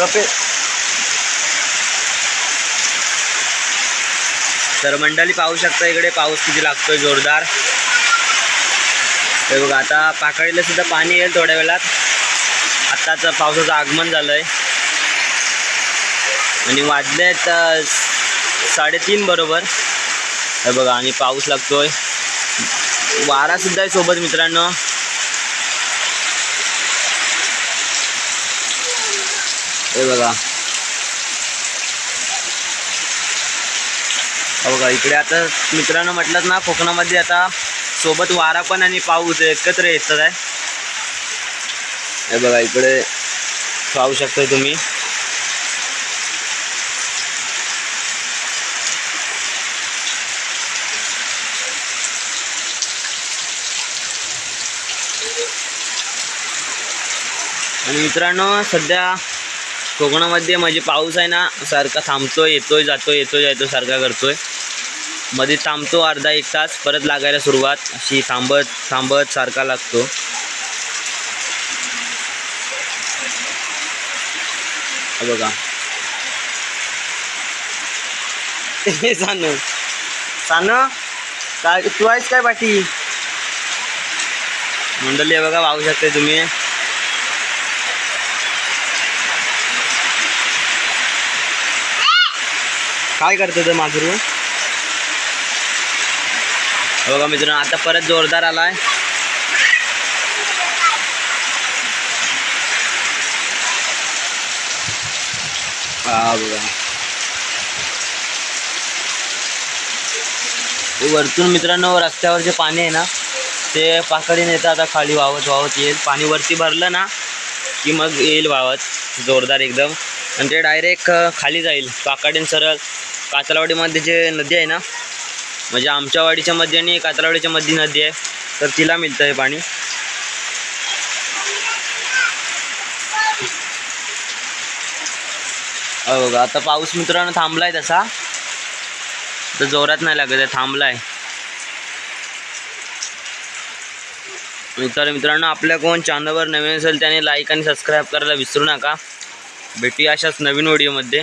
कपे तर मंडळी पाहू शकता इकडे पाऊस किती लागतोय जोरदार. हे बघा आता पाकळीला सुद्धा पाणी येईल थोड्या वेळात. आत्ताच पावसाचं आगमन झालं आहे आणि वाजले आहेत साडेतीन बरोबर. हे बघा आणि पाऊस लागतोय. वारा सुद्धा आहे सोबत मित्रांनो. हे बघा. बघा इकडे आता मित्रांनो म्हटलं ना कोकणामध्ये आता सोबत वारा पण आणि पाऊस एकत्र येतात आहे हे बघा इकडे पाहू शकता तुम्ही. आणि मित्रांनो सध्या कोकणामध्ये म्हणजे पाऊस आहे ना सारखा थांबतोय येतोय जातो येतोय जातो सारखा करतोय. मध्ये थांबतो अर्धा एक तास परत लागायला सुरुवात अशी थांबत थांबत सारखा लागतो. बघा. हे सानू. सानू काय तू आहेस काय पाठी? मंडळी बघा पाहू शकते तुम्ही. काय करतो ते माधुरू? हे हो बघा मित्रांनो आता परत जोरदार आलाय. हा बघा. वरतून मित्रांनो रस्त्यावर जे पाणी आहे ना ते पाकडीने येतं आता खाली वाहत वाहत येईल. पाणी वरती भरलं ना की मग येईल वाहत जोरदार एकदम. आणि ते डायरेक्ट खाली जाईल. पाकडीन सरळ. कातलावाडीमध्ये जे नदी आहे ना म्हणजे आमच्या वाडीच्या मध्ये आणि कातलावाडीच्या मध्ये नदी आहे तर तिला मिळतं हे पाणी. हो बघा आता पाऊस मित्रांनो थांबलाय तसा. तर जोरात नाही लागत आहे थांबलाय. तर मित्रांनो आपल्या कोण चॅनलवर नवीन असेल त्याने लाईक आणि सबस्क्राईब करायला विसरू नका. भेटूया अशाच नवीन व्हिडिओमध्ये